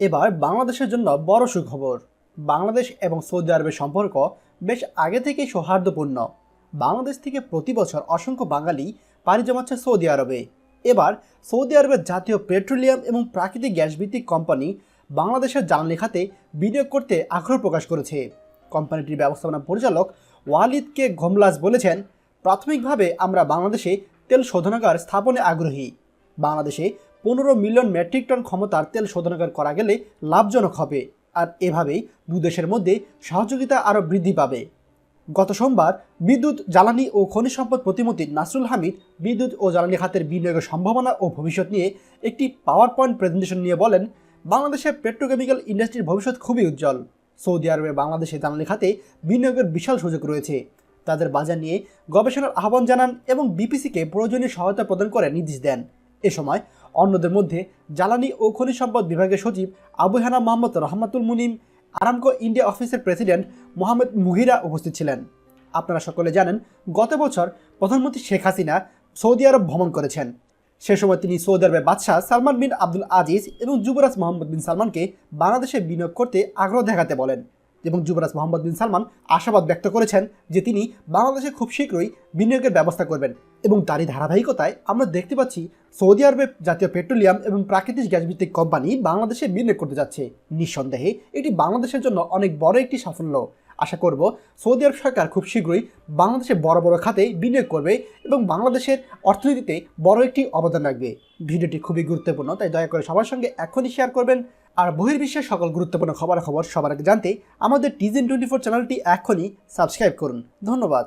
এবার বাংলাদেশের জন্য বড় সুখবর। বাংলাদেশ এবং সৌদি আরবের সম্পর্ক বেশ আগে থেকেই সৌহার্দ্যপূর্ণ। বাংলাদেশ থেকে প্রতি বছর অসংখ্য বাঙালি পাড়ি জমাচ্ছে সৌদি আরবে। এবার সৌদি আরবের জাতীয় পেট্রোলিয়াম এবং প্রাকৃতিক গ্যাস ভিত্তিক কোম্পানি বাংলাদেশের জ্বালানি খাতে বিনিয়োগ করতে আগ্রহ প্রকাশ করেছে। কোম্পানিটির ব্যবস্থাপনা পরিচালক ওয়ালিদ কে ঘোমলাজ বলেছেন, প্রাথমিকভাবে আমরা বাংলাদেশে তেল শোধনাগার স্থাপনে আগ্রহী। বাংলাদেশে পনেরো মিলিয়ন মেট্রিক টন ক্ষমতার তেল শোধনাগার করা গেলে লাভজনক হবে। আর এভাবেই দু দেশের মধ্যে সহযোগিতা আরও বৃদ্ধি পাবে। গত সোমবার বিদ্যুৎ, জ্বালানি ও খনিজ সম্পদ প্রতিমন্ত্রী নাসরুল হামিদ বিদ্যুৎ ও জ্বালানি খাতের বিনিয়োগের সম্ভাবনা ও ভবিষ্যৎ নিয়ে একটি পাওয়ার পয়েন্ট প্রেজেন্টেশন নিয়ে বলেন, বাংলাদেশের পেট্রোকেমিক্যাল ইন্ডাস্ট্রির ভবিষ্যৎ খুবই উজ্জ্বল। সৌদি আরবে বাংলাদেশে জ্বালানি খাতে বিনিয়োগের বিশাল সুযোগ রয়েছে। তাদের বাজার নিয়ে গবেষণার আহ্বান জানান এবং বিপিসিকে প্রয়োজনীয় সহায়তা প্রদান করে নির্দেশ দেন। এ সময় অন্যদের মধ্যে জ্বালানি ও খনিজ সম্পদ বিভাগের সচিব আবু হানা মোহাম্মদ রহমাতুল মুনিম, আরামকো ইন্ডিয়া অফিসের প্রেসিডেন্ট মোহাম্মদ মুহিরা উপস্থিত ছিলেন। আপনারা সকলে জানেন, গত বছর প্রধানমন্ত্রী শেখ হাসিনা সৌদি আরব ভ্রমণ করেছেন। সে সময় তিনি সৌদি আরবের বাদশাহ সালমান বিন আব্দুল আজিজ এবং যুবরাজ মোহাম্মদ বিন সালমানকে বাংলাদেশে বিনিয়োগ করতে আগ্রহ দেখাতে বলেন এবং যুবরাজ মোহাম্মদ বিন সালমান আশাবাদ ব্যক্ত করেছেন যে তিনি বাংলাদেশে খুব শীঘ্রই বিনিয়োগের ব্যবস্থা করবেন। এবং তারই ধারাবাহিকতায় আমরা দেখতে পাচ্ছি সৌদি আরবের জাতীয় পেট্রোলিয়াম এবং প্রাকৃতিক গ্যাস ভিত্তিক কোম্পানি বাংলাদেশে বিনিয়োগ করতে যাচ্ছে। নিঃসন্দেহে, এটি বাংলাদেশের জন্য অনেক বড় একটি সাফল্য। আশা করব, সৌদি আরব সরকার খুব শীঘ্রই বাংলাদেশে বড় বড় খাতে বিনিয়োগ করবে এবং বাংলাদেশের অর্থনীতিতে বড় একটি অবদান রাখবে। ভিডিওটি খুবই গুরুত্বপূর্ণ, তাই দয়া করে সবার সঙ্গে এখনই শেয়ার করবেন। আর বহির্বিশ্বের সকল গুরুত্বপূর্ণ খবরাখবর সবার আগে জানতে আমাদের টিজেন টোয়েন্টি ফোর চ্যানেলটি এখনই সাবস্ক্রাইব করুন। ধন্যবাদ।